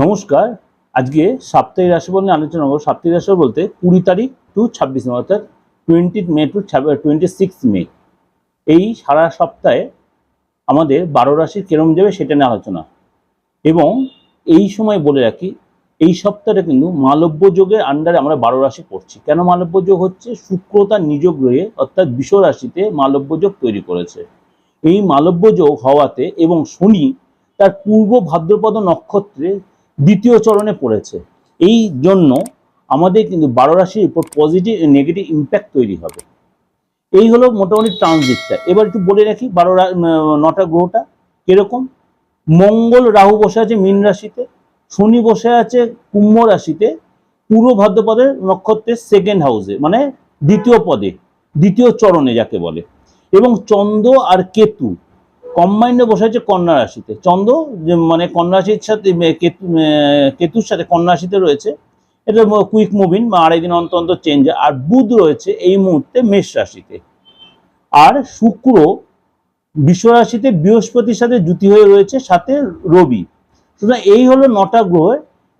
নমস্কার। আজকে সাপ্তাহিক রাশিফল নিয়ে আলোচনা করব। সাপ্তাহিক রাশিফল বলতে কুড়ি তারিখ টু ছাব্বিশ মে, অর্থাৎ twenty May to twenty six May. এই সারা সপ্তাহে আমাদের বারো রাশির কেরম যাবে সেটা নিয়ে আলোচনা। এবং এই সময় বলে রাখি, এই সপ্তাহটা কিন্তু মালব্য যোগের আন্ডারে আমরা বারো রাশি পড়ছি। কেন মালব্য যোগ হচ্ছে? শুক্র তার নিজ গ্রহে, অর্থাৎ বিষ রাশিতে মালব্য যোগ তৈরি করেছে। এই মালব্য যোগ হওয়াতে এবং শনি তার পূর্ব ভাদ্রপদ নক্ষত্রে দ্বিতীয় চরণে পড়েছে। এই জন্য আমাদের কিন্তু বারো রাশির উপর পজিটিভ নেগেটিভ ইম্প্যাক্ট তৈরি হবে। এই হলো মোটামুটি ট্রানজিটটা এবার একটু বলে রাখি, বারো নটা গ্রহটা কীরকম? মঙ্গল, রাহু বসে আছে মীন রাশিতে, শনি বসে আছে কুম্ভ রাশিতে, পূর্ব ভাদ্রপদের নক্ষত্রের সেকেন্ড হাউসে মানে দ্বিতীয় পদে, দ্বিতীয় চরণে যাকে বলে। এবং চন্দ্র আর কেতু কম্বাইন্ডে বসে আছে কন্যা রাশিতে। চন্দ্র, যে মানে কন্যা রাশির সাথে কেতু কেতুর সাথে কন্যা রাশিতে রয়েছে। এটা কুইক মুভিং বা আড়াই দিন অন্তর অন্তর চেঞ্জ আর বুধ রয়েছে এই মুহূর্তে মেষ রাশিতে। আর শুক্র বিশ্ব রাশিতে বৃহস্পতির সাথে জুতি হয়ে রয়েছে, সাথে রবি। সুতরাং এই হলো নটা গ্রহ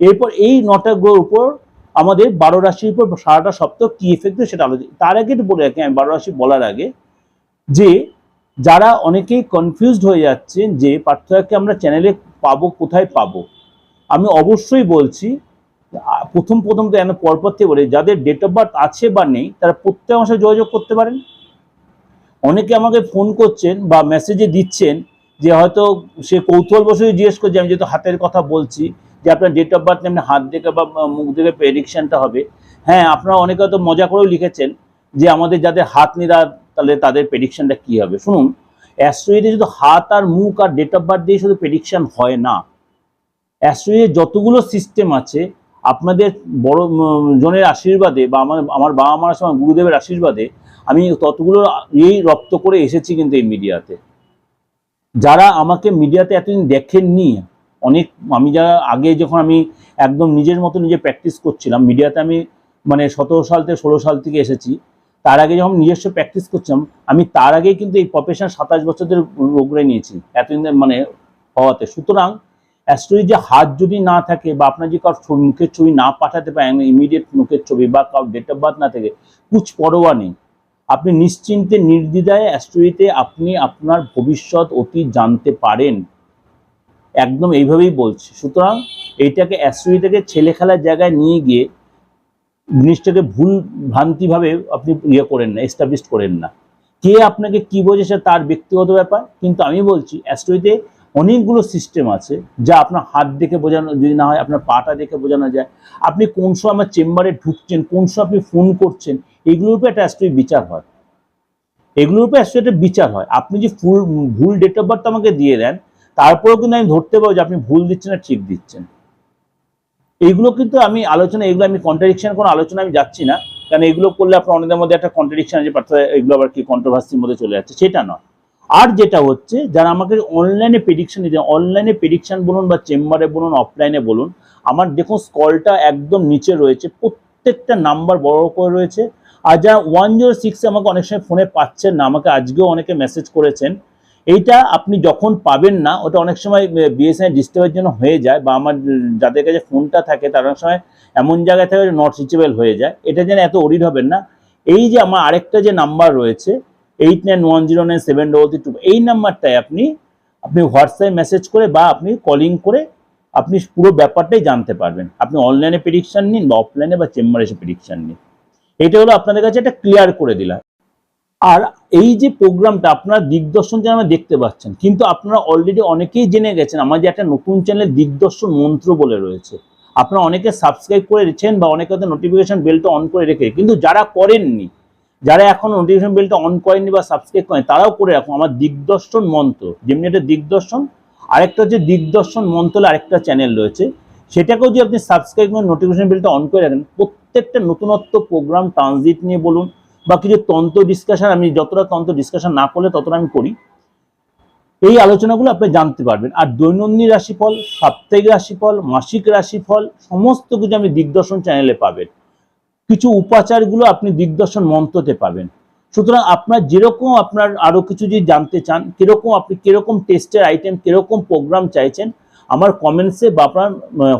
এরপর এই নটা গ্রহের উপর আমাদের বারো রাশির উপর সারাটা সপ্তাহ কি এফেক্ট সেটা আলোচনা তার আগে বলে রাখি, আমি বারো রাশি বলার আগে যে যারা অনেকেই কনফিউজড হয়ে যাচ্ছেন যে পার্থক্যকে আমরা চ্যানেলে পাবো, কোথায় পাবো? আমি অবশ্যই বলছি, প্রথম প্রথম তো এমন পরপর থেকে বলে, যাদের ডেট অফ বার্থ আছে বা নেই, তারা প্রত্যেক মাসে যোগাযোগ করতে পারেন। অনেকে আমাকে ফোন করছেন বা মেসেজে দিচ্ছেন যে হয়তো সে কৌতূহল বসে জিজ্ঞেস করছে, আমি যেহেতু হাতের কথা বলছি যে আপনার ডেট অফ বার্থ এমনি হাত দেখে বা মুখ দেখে প্রেডিকশনটা হবে। হ্যাঁ আপনারা অনেকে হয়তো মজা করেও লিখেছেন যে আমাদের যাদের হাত নিরা তাহলে তাদের প্রেডিকশনটা কি হবে? শুনুন অ্যাস্ট্রোইডে শুধু হাত আর মুখ আর ডেট অফ বার্থ দিয়ে শুধু প্রেডিকশন হয় না। অ্যাস্ট্রোইডে যতগুলো সিস্টেম আছে, আপনাদের বড় জনের আশীর্বাদে বা আমার আমার বাবা মার সময় গুরুদেবের আশীর্বাদে আমি ততগুলো এই রপ্ত করে এসেছি কিন্তু এই মিডিয়াতে। যারা আমাকে মিডিয়াতে এতদিন দেখেননি, অনেক, আমি যারা আগে যখন আমি একদম নিজের মতো নিজে প্র্যাকটিস করছিলাম, মিডিয়াতে আমি মানে সতেরো সাল থেকে ষোলো সাল থেকে এসেছি তার আগে যখন নিজস্ব প্র্যাকটিস করছিলাম, আমি তার আগেই কিন্তু এই প্রফেশন সাতাশ বছর ধরে রোগড়ে নিয়েছি এতদিন মানে হওয়াতে। সুতরাং অ্যাস্ট্রোলজি যে হাত যদি না থাকে বা আপনার যদি কারোর মুখের ছবি না পাঠাতে পারেন ইমিডিয়েট মুখের ছবি বা কারোর ডেট অফ বার্থ না থাকে, কুছ পরোয়া নেই। আপনি নিশ্চিন্তে, নির্দ্বিধায় অ্যাস্ট্রোলজিতে আপনি আপনার ভবিষ্যৎ অতীত জানতে পারেন। একদম এইভাবেই বলছি। সুতরাং এইটাকে অ্যাস্ট্রোলজিটাকে ছেলে খেলার জায়গায় নিয়ে গিয়ে জিনিসটাকে ভুল ভ্রান্তিভাবে আপনি ইয়ে করেন না এস্টাবলিশ করেন না। কে আপনাকে কি বোঝেছে তার ব্যক্তিগত ব্যাপার, কিন্তু আমি বলছি অ্যাস্ট্রোইতে অনেকগুলো সিস্টেম আছে যা আপনার হাত দেখে বোঝানো, যদি না হয় আপনার পাটা দেখে বোঝানো যায়। আপনি কোন সময় আমার চেম্বারে ঢুকছেন, কোন সময় আপনি ফোন করছেন, এগুলোর উপরে একটা অ্যাস্ট্রোই বিচার হয়। এগুলোর উপরে অ্যাস্ট্রোইটের বিচার হয়। আপনি যে ফুল ভুল ডেট অফ বার্থ আমাকে দিয়ে দেন, তারপরেও কিন্তু আমি ধরতে পারব যে আপনি ভুল দিচ্ছেন না ঠিক দিচ্ছেন। এইগুলো কিন্তু আমি আলোচনা, এগুলো আমি কন্ট্রাডিকশন কোনো আলোচনা আমি যাচ্ছি না। কারণ এগুলো করলে আপনার অনেকের মধ্যে একটা কন্ট্রাডিকশন আছে পার্থ এগুলো আবার কি কন্ট্রোভার্সির মধ্যে চলে যাচ্ছে, সেটা নয়। আর যেটা হচ্ছে, যারা আমাকে অনলাইনে প্রেডিকশন দিতে অনলাইনে প্রেডিকশন বলুন বা চেম্বারে বলুন অফলাইনে বলুন, আমার দেখুন স্কলটা একদম নিচে রয়েছে, প্রত্যেকটা নাম্বার বড় করে রয়েছে। আর যারা ওয়ান জিরো সিক্সে আমাকে অনেক সময় ফোনে পাচ্ছেন না, আমাকে আজকেও অনেকে মেসেজ করেছেন এইটা আপনি যখন পাবেন না, ওটা অনেক সময় বিএসএনএল ডিস্টার্বের জন্য হয়ে যায় বা আমার যাদের কাছে ফোনটা থাকে, তার অনেক সময় এমন জায়গায় থাকে নট রিচেবল হয়ে যায়। এটা যেন এত ওরিড হবেন না। এই যে আমার আরেকটা যে নাম্বার রয়েছে eight nine one zero nine seven double three two এই নাম্বারটায় আপনি আপনি হোয়াটসঅ্যাপে মেসেজ করে বা আপনি কলিং করে আপনি পুরো ব্যাপারটাই জানতে পারবেন। আপনি অনলাইনে প্রেডিকশন নিন বা অফলাইনে বা চেম্বারে এসে প্রেডিকশন নিন। এটা হলো আপনাদের কাছে একটা ক্লিয়ার করে দিলাম। আর এই যে প্রোগ্রামটা আপনারা দিগদর্শন চ্যানেলে দেখতে পাচ্ছেন, কিন্তু আপনারা অলরেডি অনেকেই জেনে গেছেন আমার যে একটা নতুন চ্যানেল দিগদর্শন মন্ত্র বলে রয়েছে। আপনারা অনেকে সাবস্ক্রাইব করে রেখেছেন বা অনেকে হয়তো নোটিফিকেশন বেলটা অন করে রেখে, কিন্তু যারা করেননি, যারা এখন নোটিফিকেশন বেলটা অন করেননি বা সাবস্ক্রাইব করেন তারাও করে রাখুন। আমার দিগদর্শন মন্ত্র, যেমনি একটা দিগদর্শন, আরেকটা হচ্ছে দিগদর্শন মন্ত্র আরেকটা চ্যানেল রয়েছে। সেটাকেও যদি আপনি সাবস্ক্রাইব করে নোটিফিকেশন বেলটা অন করে রাখেন, প্রত্যেকটা নতুনত্ব প্রোগ্রাম ট্রানজিট নিয়ে বলুন বা কিছু তন্ত্র ডিসকাশন আমি যতটা তন্ত্র ডিসকাশন না করলে ততটা আমি করি। এই আলোচনাগুলো আপনি জানতে পারবেন। আর দৈনন্দিন রাশিফল, সাপ্তাহিক রাশিফল, মাসিক রাশিফল, সমস্ত কিছু আপনি দিগদর্শন চ্যানেলে পাবেন। কিছু উপাচারগুলো আপনি দিগদর্শন মন্ত্রতে পাবেন। সুতরাং আপনার যেরকম আপনার আরও কিছু যদি জানতে চান, কীরকম আপনি কীরকম টেস্টের আইটেম কীরকম প্রোগ্রাম চাইছেন, আমার কমেন্টসে বা আপনার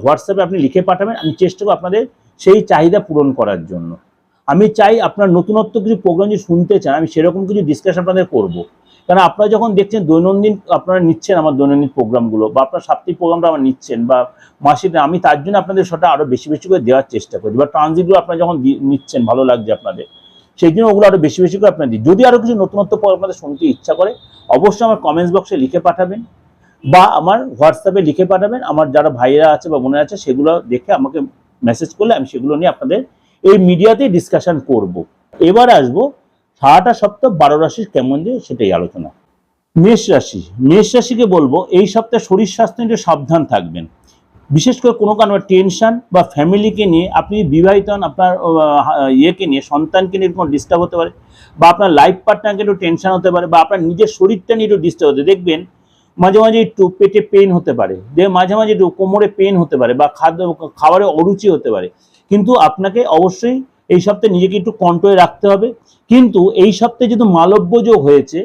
হোয়াটসঅ্যাপে আপনি লিখে পাঠাবেন। আমি চেষ্টা করব আপনাদের সেই চাহিদা পূরণ করার জন্য। আমি চাই আপনার নতুনত্ব কিছু প্রোগ্রাম যদি শুনতে চান, আমি সেরকম কিছু ডিসকাশন আপনাদের করব। কারণ আপনারা যখন দেখছেন দৈনন্দিন আপনারা নিচ্ছেন আমার দৈনন্দিন প্রোগ্রামগুলো বা আপনার সাপ্তাহিক প্রোগ্রামটা আমার নিচ্ছেন, বা মাসিক, আমি তার জন্য আপনাদের সেটা আরও বেশি বেশি করে দেওয়ার চেষ্টা করি, বা ট্রানজিটগুলো আপনারা যখন নিচ্ছেন, ভালো লাগছে আপনাদের, সেই জন্য ওগুলো আরও বেশি বেশি করে আপনাদের দিই। যদি আরও কিছু নতুনত্ব আপনাদের শুনতে ইচ্ছা করে, অবশ্যই আমার কমেন্টস বক্সে লিখে পাঠাবেন, বা আমার হোয়াটসঅ্যাপে লিখে পাঠাবেন, আমার যারা ভাইয়েরা আছে বা বোনেরা আছে, সেগুলো দেখে আমাকে মেসেজ করলে আমি সেগুলো নিয়ে আপনাদের এই মিডিয়াতে ডিসকাশন করব। এবার আসব সারাটা সপ্তাহ বারো রাশির কেমন যে সেটাই আলোচনা। মেষ রাশি, মেষ রাশিকে বলব এই সপ্তাহে শরীর স্বাস্থ্য নিয়ে সাবধান থাকবেন। বিশেষ করে কোনো কারণে টেনশন বা ফ্যামিলিকে নিয়ে আপনি বিবাহিত হন, আপনার ইয়েকে নিয়ে, সন্তানকে নিয়ে কোনো ডিস্টার্ব হতে পারে বা আপনার লাইফ পার্টনারকে একটু টেনশন হতে পারে বা আপনার নিজের শরীরটা নিয়ে একটু ডিস্টার্ব হতে দেখবেন মাঝে মাঝে একটু পেটে পেন হতে পারে। মাঝে মাঝে একটু কোমরে পেন হতে পারে বা খাদ্য, খাবারে অরুচি হতে পারে। কিন্তু আপনাকে অবশ্যই এই সপ্তাহে নিজেকে একটু কন্ট্রোলে রাখতে হবে। কিন্তু এই সপ্তাহে যেহেতু মালব্য যোগ হয়েছে,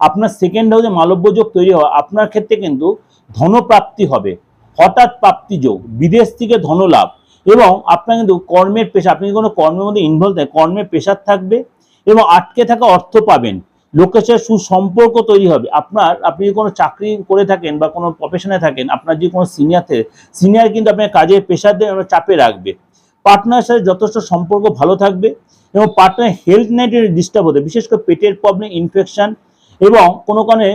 আপনার সেকেন্ড হাউসে মালব্য যোগ তৈরি হওয়া, আপনার ক্ষেত্রে কিন্তু ধনপ্রাপ্তি হবে। হঠাৎ প্রাপ্তি যোগ, বিদেশ থেকে ধনলাভ এবং আপনার কিন্তু কর্মের পেশা, আপনি কোনো কর্মের মধ্যে ইনভলভ থাকেন? কর্মের পেশার থাকবে এবং আটকে থাকা অর্থ পাবেন। লোকের সাথে সুসম্পর্ক তৈরি হবে। আপনার, আপনি যদি কোনো চাকরি করে থাকেন বা কোনো প্রফেশনে থাকেন, আপনার যদি কোনো সিনিয়র থাকে সিনিয়র কিন্তু আপনার কাজের পেশাদের চাপে রাখবে। পার্টনারের সাথে যথেষ্ট সম্পর্ক ভালো থাকবে এবং পার্টনার হেলথ নিয়ে ডিস্টার্ব হতে বিশেষ করে পেটের প্রবলেম ইনফেকশন এবং কোনো কারণে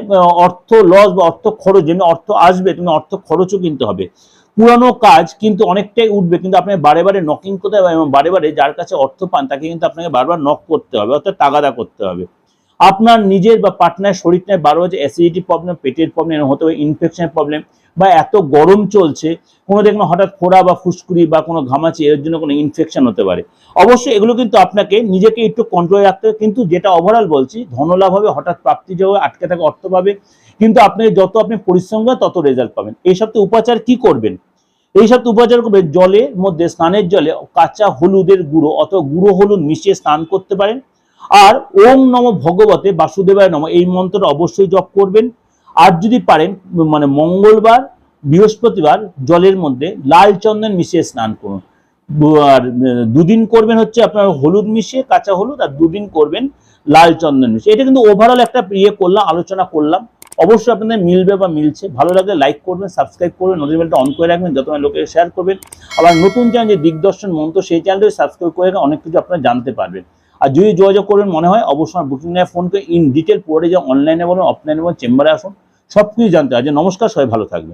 অর্থ লস বা অর্থ খরচ, যেমনি অর্থ আসবে তুমি অর্থ খরচও কিনতে হবে। পুরানো কাজ কিন্তু অনেকটাই উঠবে, কিন্তু আপনাকে বারে বারে নকিং করতে হবে এবং বারে বারে যার কাছে অর্থ পান, তাকে কিন্তু আপনাকে বারবার নক করতে হবে, অর্থাৎ তাগাদা করতে হবে। আপনার নিজের বা পার্টনার শরীর শরীরটায় বারো হচ্ছে অ্যাসিডিটি প্রবলেম পেটের প্রবলেম হতে হবে ইনফেকশনের প্রবলেম বা এত গরম চলছে কোনো দেখবেন হঠাৎ ফোড়া বা ফুসকুড়ি বা কোনো ঘামাচি এর জন্য কোনো ইনফেকশন হতে পারে। অবশ্যই এগুলো কিন্তু আপনাকে নিজেকে একটু কন্ট্রোলে রাখতে হবে। কিন্তু যেটা ওভারঅল বলছি ধনলাভ হবে হঠাৎ প্রাপ্তি যোগ হবে, আটকে থাকা অর্থ পাবে। কিন্তু আপনি যত আপনি পরিশ্রম করেন তত রেজাল্ট পাবেন। এই সপ্তাহে উপাচার কি করবেন? এই সপ্তাহে উপাচার করবে জলের মধ্যে স্নানের জলে কাঁচা হলুদের গুঁড়ো অথবা গুঁড়ো হলুদ মিশিয়ে স্নান করতে পারেন। আর ওম নম ভগবতে বাসুদেবায় নম। এই মন্ত্রটা অবশ্যই জপ করবেন। আর যদি পারেন মানে মঙ্গলবার, বৃহস্পতিবার জলের মধ্যে লাল চন্দন মিশিয়ে স্নান করুন। আর দুদিন করবেন হচ্ছে আপনার হলুদ মিশিয়ে, কাঁচা হলুদ, আর দুদিন করবেন লাল চন্দন মিশিয়ে। এটা কিন্তু ওভারঅল একটা ইয়ে করলাম, আলোচনা করলাম। অবশ্যই আপনাদের মিলবে বা মিলছে। ভালো লাগলে লাইক করবেন সাবস্ক্রাইব করবেন নোটিফিকেশনটা অন করে রাখবেন যত লোকে শেয়ার করবেন। আবার নতুন চ্যানেল যে দিগদর্শন মন্ত্র, সেই চ্যানেলটি সাবস্ক্রাইব করে অনেক কিছু আপনারা জানতে পারবেন। আর যদি যোগাযোগ করবেন, মনে হয় অবশ্যই বুকিং নেয় ফোন করে ইন ডিটেল পরে যে অনলাইনে বলুন অফলাইনে বলুন চেম্বারে আসুন সব কিছু জানতে হয় যে নমস্কার, সবাই ভালো থাকবেন।